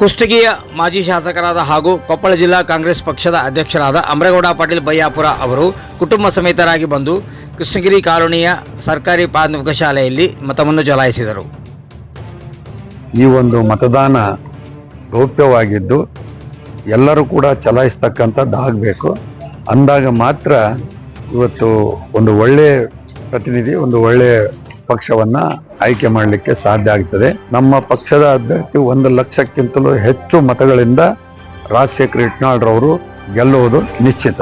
ಕುಷ್ಟಗಿಯ ಮಾಜಿ ಶಾಸಕರಾದ ಹಾಗೂ ಕೊಪ್ಪಳ ಜಿಲ್ಲಾ ಕಾಂಗ್ರೆಸ್ ಪಕ್ಷದ ಅಧ್ಯಕ್ಷರಾದ ಅಮರೇಗೌಡ ಪಾಟೀಲ್ ಬಯ್ಯಾಪುರ ಅವರು ಕುಟುಂಬ ಸಮೇತರಾಗಿ ಬಂದು ಕೃಷ್ಣಗಿರಿ ಕಾಲೋನಿಯ ಸರ್ಕಾರಿ ಪ್ರಾಥಮಿಕ ಶಾಲೆಯಲ್ಲಿ ಮತವನ್ನು ಚಲಾಯಿಸಿದರು. ಈ ಒಂದು ಮತದಾನ ಗೌಪ್ಯವಾಗಿದ್ದು ಎಲ್ಲರೂ ಕೂಡ ಚಲಾಯಿಸ್ತಕ್ಕಂಥದ್ದು ಆಗಬೇಕು. ಅಂದಾಗ ಮಾತ್ರ ಇವತ್ತು ಒಂದು ಒಳ್ಳೆಯ ಪ್ರತಿನಿಧಿ, ಒಂದು ಒಳ್ಳೆಯ ಪಕ್ಷವನ್ನ ಆಯ್ಕೆ ಮಾಡಲಿಕ್ಕೆ ಸಾಧ್ಯ ಆಗ್ತದೆ. ನಮ್ಮ ಪಕ್ಷದ ಅಭ್ಯರ್ಥಿ ಒಂದು ಲಕ್ಷಕ್ಕಿಂತಲೂ ಹೆಚ್ಚು ಮತಗಳಿಂದ ರಾಜಶೇಖರ್ ಇಟ್ನಾಳ್ರವರು ಗೆಲ್ಲುವುದು ನಿಶ್ಚಿತ.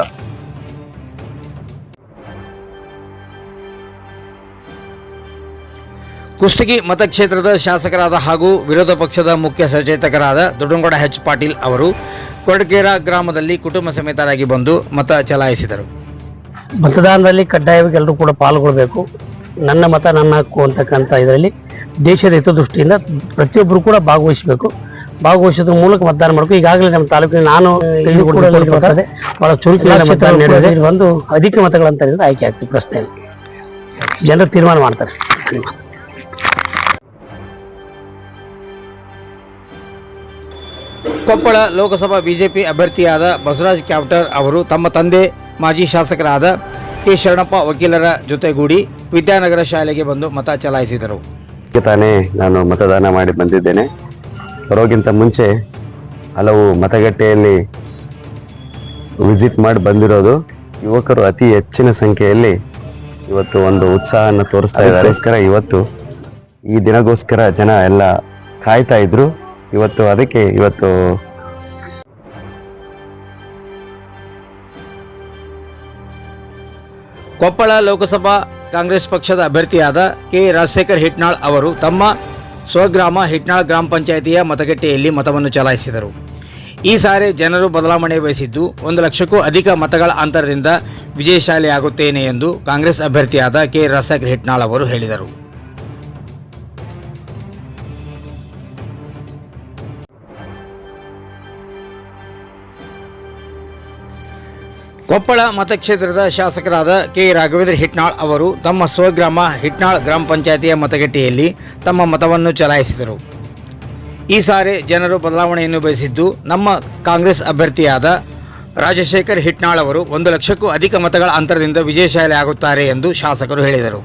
ಕುಷ್ಟಗಿ ಮತಕ್ಷೇತ್ರದ ಶಾಸಕರಾದ ಹಾಗೂ ವಿರೋಧ ಪಕ್ಷದ ಮುಖ್ಯ ಸಚೇತಕರಾದ ದೊಡ್ಡಂಗೌಡ ಎಚ್ ಪಾಟೀಲ್ ಅವರು ಕೊಡಗೇರ ಗ್ರಾಮದಲ್ಲಿ ಕುಟುಂಬ ಸಮೇತರಾಗಿ ಬಂದು ಮತ ಚಲಾಯಿಸಿದರು. ಮತದಾನದಲ್ಲಿ ಕಡ್ಡಾಯವಾಗಿ ಎಲ್ಲರೂ ಕೂಡ ಪಾಲ್ಗೊಳ್ಬೇಕು. ನನ್ನ ಮತ ನನ್ನ ಹಕ್ಕು ಅಂತಕ್ಕಂಥ ಇದರಲ್ಲಿ ದೇಶದ ಹಿತದೃಷ್ಟಿಯಿಂದ ಪ್ರತಿಯೊಬ್ಬರು ಕೂಡ ಭಾಗವಹಿಸಬೇಕು. ಭಾಗವಹಿಸೋದ್ರ ಮೂಲಕ ಮತದಾನ ಮಾಡಬೇಕು. ಈಗಾಗಲೇ ನಮ್ಮ ತಾಲೂಕಿನ ನಾನು ಬಹಳ ಚುರುಕಿನ ಮತದಾನ ನಡೆದಿದೆ. ಒಂದು ಅಧಿಕ ಮತಗಳಂತ ಆಯ್ಕೆ ಆಗ್ತದೆ ಪ್ರಶ್ನೆ. ಜನರು ತೀರ್ಮಾನ ಮಾಡ್ತಾರೆ. ಕೊಪ್ಪಳ ಲೋಕಸಭಾ ಬಿಜೆಪಿ ಅಭ್ಯರ್ಥಿಯಾದ ಬಸವರಾಜ್ ಕ್ಯಾಪ್ಟರ್ ಅವರು ತಮ್ಮ ತಂದೆ ಮಾಜಿ ಶಾಸಕರಾದ ಕೆ. ಶರಣಪ್ಪ ವಕೀಲರ ಜೊತೆಗೂಡಿ ವಿದ್ಯಾನಗರ ಶಾಲೆಗೆ ಬಂದು ಮತ ಚಲಾಯಿಸಿದರು. ತಾನೇ ನಾನು ಮತದಾನ ಮಾಡಿ ಬಂದಿದ್ದೇನೆ. ಬರೋಕ್ಕಿಂತ ಮುಂಚೆ ಹಲವು ಮತಗಟ್ಟೆಯಲ್ಲಿ ವಿಸಿಟ್ ಮಾಡಿ ಬಂದಿರೋದು ಯುವಕರು ಅತಿ ಹೆಚ್ಚಿನ ಸಂಖ್ಯೆಯಲ್ಲಿ ಇವತ್ತು ಒಂದು ಉತ್ಸಾಹವನ್ನು ತೋರಿಸ್ತಾ ಇದ್ದಾರೆ. ಅದಕ್ಕೋಸ್ಕರ ಇವತ್ತು ಈ ದಿನಗೋಸ್ಕರ ಜನ ಎಲ್ಲ ಕಾಯ್ತಾ ಇದ್ರು. ಇವತ್ತು ಅದಕ್ಕೆ ಇವತ್ತು ಕೊಪ್ಪಳ ಲೋಕಸಭಾ ಕಾಂಗ್ರೆಸ್ ಪಕ್ಷದ ಅಭ್ಯರ್ಥಿಯಾದ ಕೆ ರಾಜಶೇಖರ್ ಹಿಟ್ನಾಳ್ ಅವರು ತಮ್ಮ ಸ್ವಗ್ರಾಮ ಹಿಟ್ನಾಳ್ ಗ್ರಾಮ ಪಂಚಾಯಿತಿಯ ಮತಗಟ್ಟೆಯಲ್ಲಿ ಮತವನ್ನು ಚಲಾಯಿಸಿದರು. ಈ ಸಾರಿ ಜನರು ಬದಲಾವಣೆ ಬಯಸಿದ್ದು ಒಂದು ಲಕ್ಷಕ್ಕೂ ಅಧಿಕ ಮತಗಳ ಅಂತರದಿಂದ ವಿಜಯಶಾಲಿಯಾಗುತ್ತೇನೆ ಎಂದು ಕಾಂಗ್ರೆಸ್ ಅಭ್ಯರ್ಥಿಯಾದ ಕೆ ರಾಜಶೇಖರ್ ಹಿಟ್ನಾಳ್ ಅವರು ಹೇಳಿದರು. ಕೊಪ್ಪಳ ಮತಕ್ಷೇತ್ರದ ಶಾಸಕರಾದ ಕೆ ರಾಘವೇಂದ್ರ ಹಿಟ್ನಾಳ್ ಅವರು ತಮ್ಮ ಸ್ವಗ್ರಾಮ ಹಿಟ್ನಾಳ್ ಗ್ರಾಮ ಪಂಚಾಯತಿಯ ಮತಗಟ್ಟೆಯಲ್ಲಿ ತಮ್ಮ ಮತವನ್ನು ಚಲಾಯಿಸಿದರು. ಈ ಸಾರಿ ಜನರು ಬದಲಾವಣೆಯನ್ನು ಬಯಸಿದ್ದು ನಮ್ಮ ಕಾಂಗ್ರೆಸ್ ಅಭ್ಯರ್ಥಿಯಾದ ರಾಜಶೇಖರ್ ಹಿಟ್ನಾಳ್ ಅವರು ಒಂದು ಲಕ್ಷಕ್ಕೂ ಅಧಿಕ ಮತಗಳ ಅಂತರದಿಂದ ವಿಜಯಶಾಲಿ ಆಗುತ್ತಾರೆ ಎಂದು ಶಾಸಕರು ಹೇಳಿದರು.